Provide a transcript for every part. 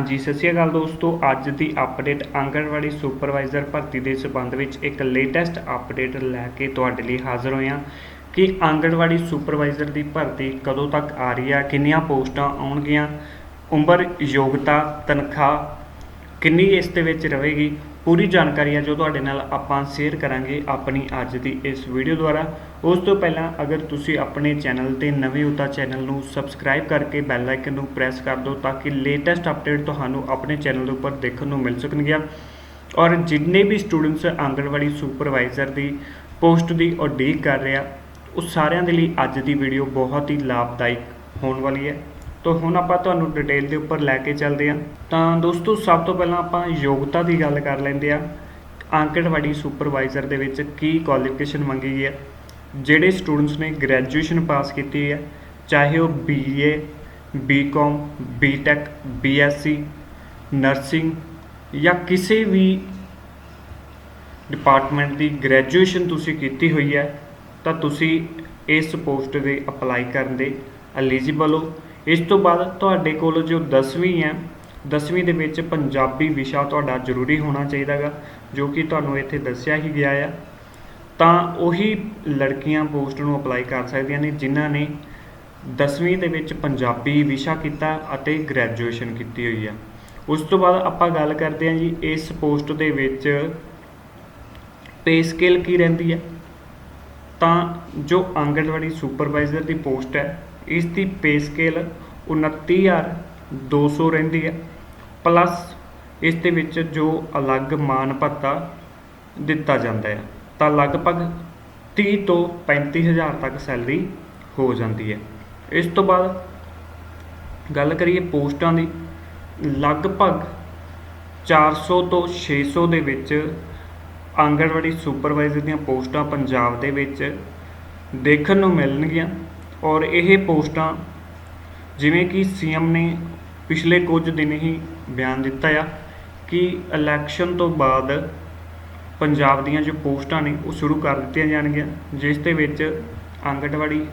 ਹਾਂਜੀ, ਸਤਿ ਸ਼੍ਰੀ ਅਕਾਲ ਦੋਸਤੋ। ਅੱਜ ਦੀ ਅਪਡੇਟ ਆਂਗਣਵਾੜੀ ਸੁਪਰਵਾਈਜ਼ਰ ਭਰਤੀ ਦੇ ਸੰਬੰਧ ਵਿੱਚ ਇੱਕ ਲੇਟੈਸਟ ਅਪਡੇਟ ਲੈ ਕੇ ਤੁਹਾਡੇ ਲਈ ਹਾਜ਼ਰ ਹੋਏ ਹਾਂ ਕਿ ਆਂਗਣਵਾੜੀ ਸੁਪਰਵਾਈਜ਼ਰ ਦੀ ਭਰਤੀ ਕਦੋਂ ਤੱਕ ਆ ਰਹੀ ਹੈ, ਕਿੰਨੀਆਂ ਪੋਸਟਾਂ ਆਉਣਗੀਆਂ, ਉਮਰ, ਯੋਗਤਾ, ਤਨਖਾਹ, ਕਿੰਨੀ ਇਸ ਦੇ ਵਿੱਚ ਰਹੇਗੀ, ਪੂਰੀ ਜਾਣਕਾਰੀ ਹੈ ਜੋ ਤੁਹਾਡੇ ਨਾਲ ਆਪਾਂ ਸ਼ੇਅਰ ਕਰਾਂਗੇ ਆਪਣੀ ਅੱਜ ਦੀ ਇਸ ਵੀਡੀਓ ਦੁਆਰਾ। ਉਸ ਤੋਂ ਪਹਿਲਾਂ ਅਗਰ ਤੁਸੀਂ ਆਪਣੇ ਚੈਨਲ ਤੇ ਨਵੇਂ ਹੋ ਤਾਂ ਚੈਨਲ ਨੂੰ ਸਬਸਕ੍ਰਾਈਬ ਕਰਕੇ ਬੈਲ ਆਈਕਨ ਨੂੰ ਪ੍ਰੈਸ ਕਰ ਦਿਓ ਤਾਂ ਕਿ ਲੇਟੈਸਟ ਅਪਡੇਟ ਤੁਹਾਨੂੰ ਆਪਣੇ ਚੈਨਲ ਦੇ ਉੱਪਰ ਦੇਖਣ ਨੂੰ ਮਿਲ ਸਕਣਗੀਆਂ। ਔਰ ਜਿੰਨੇ ਵੀ ਸਟੂਡੈਂਟਸ ਆਂਗਣਵਾੜੀ ਸੁਪਰਵਾਈਜ਼ਰ ਦੀ ਪੋਸਟ ਦੀ ਉਡੀਕ ਕਰ ਰਿਹਾ ਉਹ ਸਾਰਿਆਂ ਦੇ ਲਈ ਅੱਜ ਦੀ ਵੀਡੀਓ ਬਹੁਤ ਹੀ ਲਾਭਦਾਇਕ ਹੋਣ ਵਾਲੀ ਹੈ। ਤਾਂ ਹੁਣ ਆਪਾਂ ਤੁਹਾਨੂੰ ਡਿਟੇਲ ਦੇ ਉੱਪਰ ਲੈ ਕੇ ਚੱਲਦੇ ਹਾਂ। ਤਾਂ ਦੋਸਤੋ, ਸਭ ਤੋਂ ਪਹਿਲਾਂ ਆਪਾਂ ਯੋਗਤਾ ਦੀ ਗੱਲ ਕਰ ਲੈਂਦੇ ਆ ਆਂਗਣਵਾੜੀ ਸੁਪਰਵਾਈਜ਼ਰ ਦੇ ਵਿੱਚ ਕੀ ਕੁਆਲੀਫਿਕੇਸ਼ਨ ਮੰਗੀ ਗਈ ਹੈ? ਜਿਹੜੇ ਸਟੂਡੈਂਟਸ ਨੇ ਗ੍ਰੈਜੂਏਸ਼ਨ ਪਾਸ ਕੀਤੀ ਹੈ, ਚਾਹੇ ਉਹ B A B Com B Tech B Sc nursing ਜਾਂ ਕਿਸੇ ਵੀ ਡਿਪਾਰਟਮੈਂਟ ਦੀ ਗ੍ਰੈਜੂਏਸ਼ਨ ਤੁਸੀਂ ਕੀਤੀ ਹੋਈ ਹੈ, ਤਾਂ ਤੁਸੀਂ ਇਸ ਪੋਸਟ ਦੇ ਅਪਲਾਈ ਕਰਨ ਦੇ ਐਲੀਜੀਬਲ ਹੋ। ਇਸ ਤੋਂ ਬਾਅਦ ਤੁਹਾਡੇ ਕੋਲ ਜੋ 10ਵੀਂ ਹੈ 10ਵੀਂ ਦੇ ਵਿੱਚ ਪੰਜਾਬੀ ਵਿਸ਼ਾ ਤੁਹਾਡਾ ਜ਼ਰੂਰੀ ਹੋਣਾ ਚਾਹੀਦਾਗਾ ਜੋ ਕਿ ਤੁਹਾਨੂੰ ਇੱਥੇ ਦੱਸਿਆ ਹੀ ਗਿਆ ਆ। ਤਾਂ ਉਹੀ ਲੜਕੀਆਂ ਪੋਸਟ ਨੂੰ ਅਪਲਾਈ ਕਰ ਸਕਦੀਆਂ ਨੇ, ਜਿਨ੍ਹਾਂ ਨੇ 10ਵੀਂ ਦੇ ਵਿੱਚ ਪੰਜਾਬੀ ਵਿਸ਼ਾ ਕੀਤਾ ਅਤੇ ਗ੍ਰੈਜੂਏਸ਼ਨ ਕੀਤੀ ਹੋਈ ਹੈ ਉਸ ਤੋਂ ਬਾਅਦ ਆਪਾਂ ਗੱਲ ਕਰਦੇ ਹਾਂ ਜੀ, ਇਸ ਪੋਸਟ ਦੇ ਵਿੱਚ ਪੇ ਸਕੇਲ ਕੀ ਰਹਿੰਦੀ ਹੈ ਤਾਂ ਜੋ ਆਂਗਣਵਾੜੀ ਸੁਪਰਵਾਈਜ਼ਰ ਦੀ ਪੋਸਟ ਹੈ, ਇਸ ਦੀ ਪੇ ਸਕੇਲ 29200 ਰਹਿੰਦੀ ਹੈ ਪਲੱਸ ਇਸ ਦੇ ਵਿੱਚ ਜੋ ਅਲੱਗ ਮਾਨ ਭੱਤਾ ਦਿੱਤਾ ਜਾਂਦਾ ਹੈ ਤਾਂ ਲਗਭਗ 30 ਤੋਂ 35000 ਤੱਕ ਸੈਲਰੀ ਹੋ ਜਾਂਦੀ ਹੈ। ਇਸ ਤੋਂ ਬਾਅਦ ਗੱਲ ਕਰੀਏ ਪੋਸਟਾਂ ਦੀ, ਲਗਭਗ 400 ਤੋਂ 600 ਦੇ ਵਿੱਚ ਆਂਗਣਵਾੜੀ ਸੁਪਰਵਾਈਜ਼ਰ ਦੀਆਂ ਪੋਸਟਾਂ ਪੰਜਾਬ ਦੇ ਵਿੱਚ ਦੇਖਣ ਨੂੰ ਮਿਲਣਗੀਆਂ ਔਰ ਇਹ ਪੋਸਟਾਂ ਜਿਵੇਂ ਕਿ ਸੀਐਮ ਨੇ ਪਿਛਲੇ ਕੁਝ ਦਿਨ ਹੀ ਬਿਆਨ ਦਿੱਤਾ ਆ ਕਿ ਇਲੈਕਸ਼ਨ ਤੋਂ ਬਾਅਦ ਪੰਜਾਬ ਦੀਆਂ ਜੋ ਪੋਸਟਾਂ ਨੇ ਉਹ ਸ਼ੁਰੂ ਕਰ ਦਿੱਤੀਆਂ ਜਾਣਗੀਆਂ, ਜਿਸ ਦੇ ਵਿੱਚ ਆਂਗਣਵਾੜੀ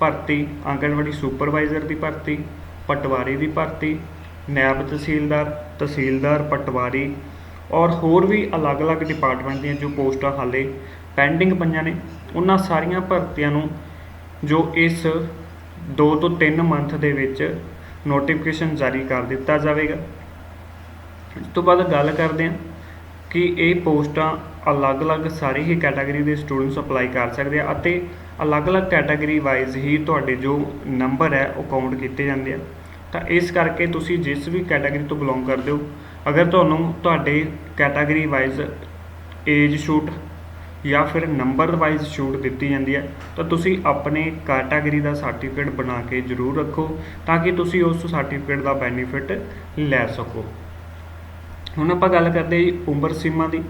ਭਰਤੀ, ਆਂਗਣਵਾੜੀ ਸੁਪਰਵਾਈਜ਼ਰ ਦੀ ਭਰਤੀ, ਪਟਵਾਰੀ ਦੀ ਭਰਤੀ, ਨਾਇਬ ਤਹਿਸੀਲਦਾਰ ਤਹਿਸੀਲਦਾਰ, ਪਟਵਾਰੀ ਔਰ ਹੋਰ ਵੀ ਅਲੱਗ-ਅਲੱਗ ਡਿਪਾਰਟਮੈਂਟ ਦੀਆਂ ਜੋ ਪੋਸਟਾਂ ਹਾਲੇ ਪੈਂਡਿੰਗ ਪਈਆਂ ਨੇ, ਉਹਨਾਂ ਸਾਰੀਆਂ ਭਰਤੀਆਂ ਨੂੰ ਜੋ ਇਸ 2 ਤੋਂ 3 ਮੰਥ ਦੇ ਵਿੱਚ ਨੋਟੀਫਿਕੇਸ਼ਨ ਜਾਰੀ ਕਰ ਦਿੱਤਾ ਜਾਵੇਗਾ। ਇਸ ਤੋਂ ਬਾਅਦ ਗੱਲ ਕਰਦੇ ਹਾਂ ਕਿ ਇਹ ਪੋਸਟਾਂ ਅਲੱਗ-ਅਲੱਗ ਸਾਰੀ ਹੀ ਕੈਟਾਗਰੀ ਦੇ ਸਟੂਡੈਂਟਸ ਅਪਲਾਈ ਕਰ ਸਕਦੇ ਆ ਅਤੇ ਅਲੱਗ-ਅਲੱਗ ਕੈਟਾਗਰੀ ਵਾਈਜ਼ ਹੀ ਤੁਹਾਡੇ ਜੋ ਨੰਬਰ ਹੈ ਉਹ ਕਾਊਂਟ ਕੀਤੇ ਜਾਂਦੇ ਆ। ਤਾਂ ਇਸ ਕਰਕੇ ਤੁਸੀਂ ਜਿਸ ਵੀ ਕੈਟਾਗਰੀ ਤੋਂ ਬਿਲੋਂਗ ਕਰਦੇ ਹੋ, ਅਗਰ ਤੁਹਾਨੂੰ ਤੁਹਾਡੇ ਕੈਟਾਗਰੀ ਵਾਈਜ਼ ਏਜ ਸ਼ੂਟ ਜਾਂ ਫਿਰ ਨੰਬਰ ਵਾਈਜ਼ ਛੂਟ ਦਿੱਤੀ ਜਾਂਦੀ ਹੈ, ਤਾਂ ਤੁਸੀਂ ਆਪਣੇ ਕੈਟਾਗਰੀ ਦਾ ਸਰਟੀਫਿਕੇਟ ਬਣਾ ਕੇ ਜ਼ਰੂਰ ਰੱਖੋ ਤਾਂ ਕਿ ਤੁਸੀਂ ਉਸ ਸਰਟੀਫਿਕੇਟ ਦਾ ਬੈਨੀਫਿਟ ਲੈ ਸਕੋ। ਹੁਣ ਆਪਾਂ ਗੱਲ ਕਰਦੇ ਹਾਂ ਜੀ ਉਮਰ ਸੀਮਾ ਦੀ।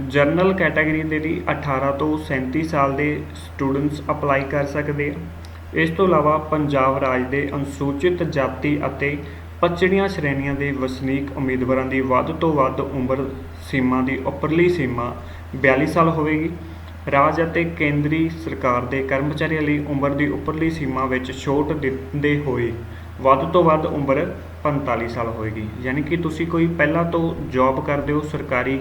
ਜਨਰਲ ਕੈਟਾਗਰੀ ਦੇ ਲਈ 18 ਤੋਂ 37 ਸਾਲ ਦੇ ਸਟੂਡੈਂਟਸ ਅਪਲਾਈ ਕਰ ਸਕਦੇ ਆ। ਇਸ ਤੋਂ ਇਲਾਵਾ ਪੰਜਾਬ ਰਾਜ ਦੇ ਅਨੁਸੂਚਿਤ ਜਾਤੀ ਅਤੇ ਪਛੜੀਆਂ ਸ਼੍ਰੇਣੀਆਂ ਦੇ ਵਸਨੀਕ ਉਮੀਦਵਾਰਾਂ ਦੀ ਵੱਧ ਤੋਂ ਵੱਧ ਉਮਰ ਸੀਮਾ ਦੀ ਉੱਪਰਲੀ ਸੀਮਾ 42 ਸਾਲ ਹੋਵੇਗੀ। ਰਾਜ ਅਤੇ ਕੇਂਦਰੀ ਸਰਕਾਰ ਦੇ ਕਰਮਚਾਰੀਆਂ ਲਈ ਉਮਰ ਦੀ ਉੱਪਰਲੀ ਸੀਮਾ ਵਿੱਚ ਛੋਟ ਦਿੰਦੇ ਹੋਏ ਵੱਧ ਤੋਂ ਵੱਧ ਉਮਰ 45 ਸਾਲ ਹੋਏਗੀ ਯਾਨੀ ਕਿ ਤੁਸੀਂ ਕੋਈ ਪਹਿਲਾਂ ਤੋਂ ਜੌਬ ਕਰਦੇ ਹੋ, ਸਰਕਾਰੀ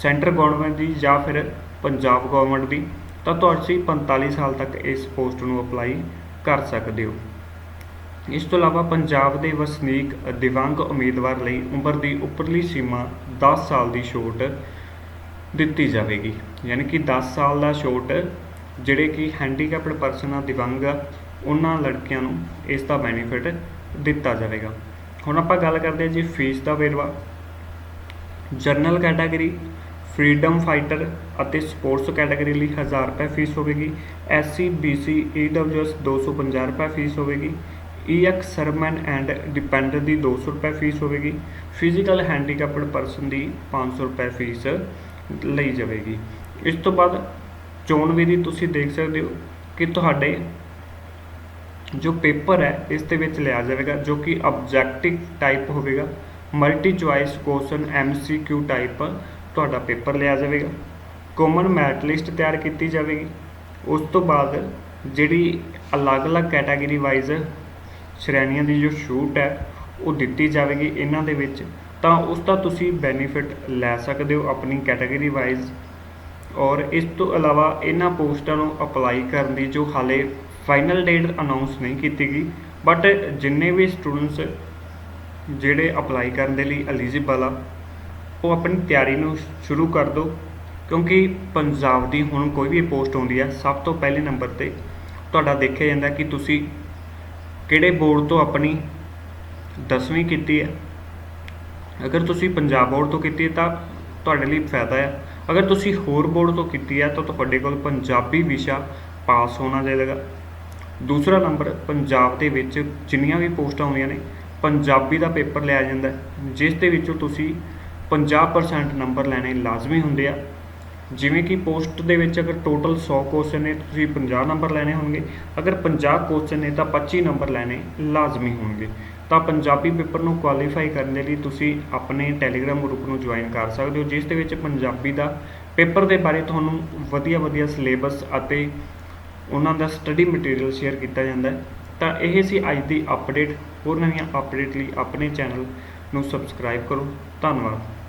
ਸੈਂਟਰ ਗਵਰਨਮੈਂਟ ਦੀ ਜਾਂ ਫਿਰ ਪੰਜਾਬ ਗਵਰਨਮੈਂਟ ਦੀ, ਤਾਂ ਤੁਸੀਂ 45 ਸਾਲ ਤੱਕ ਇਸ ਪੋਸਟ ਨੂੰ ਅਪਲਾਈ ਕਰ ਸਕਦੇ ਹੋ। ਇਸ ਤੋਂ ਇਲਾਵਾ ਪੰਜਾਬ ਦੇ ਵਸਨੀਕ ਦਿਵੰਗ ਉਮੀਦਵਾਰ ਲਈ ਉਮਰ ਦੀ ਉੱਪਰਲੀ ਸੀਮਾ 10 ਸਾਲ ਦੀ ਛੋਟ ਦਿੱਤੀ ਜਾਵੇਗੀ। ਯਾਨੀ ਕਿ 10 ਸਾਲ ਦਾ ਛੋਟ, ਜਿਹੜੇ ਕਿ ਹੈਂਡੀਕੈਪਡ ਪਰਸਨ ਆ, ਦਿਵੰਗ ਆ ਉਹਨਾਂ ਲੜਕੀਆਂ ਨੂੰ ਇਸ ਦਾ ਬੈਨੀਫਿਟ ਦਿੱਤਾ ਜਾਵੇਗਾ। ਹੁਣ ਆਪਾਂ ਗੱਲ ਕਰਦੇ ਹਾਂ ਜੀ ਫੀਸ ਦਾ ਵੇਰਵਾ। ਜਨਰਲ ਕੈਟਾਗਰੀ ਫਰੀडम ਫਾਈਟਰ ਅਤੇ ਸਪੋਰਟਸ ਕੈਟਾਗਰੀ ਲਈ 1000 ਰੁਪਏ ਫੀਸ ਹੋਵੇਗੀ। ਐਸਸੀ ਬੀਸੀ ਈਡਬਲਯੂਐਸ 250 ਰੁਪਏ ਫੀਸ ਹੋਵੇਗੀ। ਈਐਕਸ ਸਰਮਨ ਐਂਡ ਡਿਪੈਂਡੈਂਟ ਦੀ 200 ਰੁਪਏ ਫੀਸ ਹੋਵੇਗੀ। ਫਿਜ਼ੀਕਲ ਹੈਂਡੀਕੈਪਡ ਪਰਸਨ ਦੀ 500 ਰੁਪਏ ਫੀਸ ਲਈ ਜਾਵੇਗੀ। ਇਸ ਤੋਂ ਬਾਅਦ ਚੋਣ ਵਿਧੀ ਤੁਸੀਂ ਦੇਖ ਸਕਦੇ ਹੋ ਕਿ ਤੁਹਾਡੇ ਜੋ ਪੇਪਰ ਹੈ, ਇਸ ਦੇ ਵਿੱਚ ਲਿਆ ਜਾਵੇਗਾ, ਜੋ ਕਿ ਆਬਜੈਕਟਿਵ ਟਾਈਪ ਹੋਵੇਗਾ। Multi choice question M C Q type ਤੁਹਾਡਾ ਪੇਪਰ ਲਿਆ ਜਾਵੇਗਾ। ਕਾਮਨ ਮੈਰਿਟ ਲਿਸਟ ਤਿਆਰ ਕੀਤੀ ਜਾਵੇਗੀ। ਉਸ ਤੋਂ ਬਾਅਦ ਜਿਹੜੀ ਅਲੱਗ-ਅਲੱਗ ਕੈਟਾਗਰੀ ਵਾਈਜ਼ ਸ਼੍ਰੇਣੀਆਂ ਦੀ ਜੋ ਛੂਟ ਹੈ, ਉਹ ਦਿੱਤੀ ਜਾਵੇਗੀ ਇਹਨਾਂ ਦੇ ਵਿੱਚ। ਤਾਂ ਉਸ ਦਾ ਤੁਸੀਂ ਬੈਨੀਫਿਟ ਲੈ ਸਕਦੇ ਹੋ ਆਪਣੀ ਕੈਟਾਗਰੀ ਵਾਈਜ਼ ਔਰ ਇਸ ਤੋਂ ਇਲਾਵਾ ਇਹਨਾਂ ਪੋਸਟਾਂ ਨੂੰ ਅਪਲਾਈ ਕਰਨ ਦੀ ਜੋ ਹਾਲੇ ਫਾਈਨਲ ਡੇਟ ਅਨਾਉਂਸ ਨਹੀਂ ਕੀਤੀ ਗਈ ਬਟ ਜਿੰਨੇ ਵੀ ਸਟੂਡੈਂਟਸ ਜਿਹੜੇ ਅਪਲਾਈ ਕਰਨ ਦੇ ਲਈ ਐਲੀਜੀਬਲ ਆ ਉਹ ਆਪਣੀ ਤਿਆਰੀ ਨੂੰ ਸ਼ੁਰੂ ਕਰ ਦਿਓ ਕਿਉਂਕਿ ਪੰਜਾਬ ਦੀ ਹੁਣ ਕੋਈ ਵੀ ਪੋਸਟ ਆਉਂਦੀ ਹੈ ਸਭ ਤੋਂ ਪਹਿਲੇ ਨੰਬਰ ਤੇ ਤੁਹਾਡਾ ਦੇਖਿਆ ਜਾਂਦਾ ਕਿ ਤੁਸੀਂ ਕਿਹੜੇ ਬੋਰਡ ਤੋਂ ਆਪਣੀ 10ਵੀਂ ਕੀਤੀ ਹੈ ਅਗਰ ਤੁਸੀਂ ਪੰਜਾਬ ਬੋਰਡ ਤੋਂ ਕੀਤੀ ਹੈ ਤਾਂ ਤੁਹਾਡੇ ਲਈ ਫਾਇਦਾ ਹੈ ਅਗਰ ਤੁਸੀਂ ਹੋਰ ਬੋਰਡ ਤੋਂ ਕੀਤੀ ਹੈ ਤਾਂ ਤੁਹਾਡੇ ਕੋਲ ਪੰਜਾਬੀ ਵਿਸ਼ਾ ਪਾਸ ਹੋਣਾ ਚਾਹੀਦਾ ਦੂਸਰਾ ਨੰਬਰ, ਪੰਜਾਬ ਦੇ ਵਿੱਚ ਜਿੰਨੀਆਂ ਵੀ ਪੋਸਟਾਂ ਆਉਂਦੀਆਂ ਨੇ, ਪੰਜਾਬੀ ਦਾ ਪੇਪਰ ਲਿਆ ਜਾਂਦਾ, ਜਿਸ ਦੇ ਵਿੱਚੋਂ ਤੁਸੀਂ 50% ਨੰਬਰ ਲੈਣੇ ਲਾਜ਼ਮੀ ਹੁੰਦੇ ਆ। ਜਿਵੇਂ ਕਿ ਪੋਸਟ ਦੇ ਵਿੱਚ ਅਗਰ ਟੋਟਲ 100 ਕੁਐਸਚਨ ਨੇ, ਤੁਸੀਂ 50 ਨੰਬਰ ਲੈਣੇ ਹੋਣਗੇ। ਅਗਰ 50 ਕੁਐਸਚਨ ਨੇ ਤਾਂ 25 ਨੰਬਰ ਲੈਣੇ ਲਾਜ਼ਮੀ ਹੋਣਗੇ। ਤਾਂ ਪੰਜਾਬੀ ਪੇਪਰ ਨੂੰ ਕੁਆਲੀਫਾਈ ਕਰਨ ਦੇ ਲਈ ਤੁਸੀਂ ਆਪਣੇ ਟੈਲੀਗ੍ਰਾਮ ਗਰੁੱਪ ਨੂੰ ਜੁਆਇਨ ਕਰ ਸਕਦੇ ਹੋ, ਜਿਸ ਦੇ ਵਿੱਚ ਪੰਜਾਬੀ ਦਾ ਪੇਪਰ ਦੇ ਬਾਰੇ ਤੁਹਾਨੂੰ ਵਧੀਆ ਵਧੀਆ ਸਿਲੇਬਸ ਅਤੇ ਉਹਨਾਂ ਦਾ ਸਟੱਡੀ ਮਟੀਰੀਅਲ ਸ਼ੇਅਰ ਕੀਤਾ ਜਾਂਦਾ ਹੈ। ਤਾਂ ਇਹ ਸੀ ਅੱਜ ਦੀ ਅਪਡੇਟ ਹੋਰ ਨਵੀਆਂ ਅਪਡੇਟ ਲਈ ਆਪਣੇ ਚੈਨਲ ਨੂੰ ਸਬਸਕ੍ਰਾਈਬ ਕਰੋ। ਧੰਨਵਾਦ।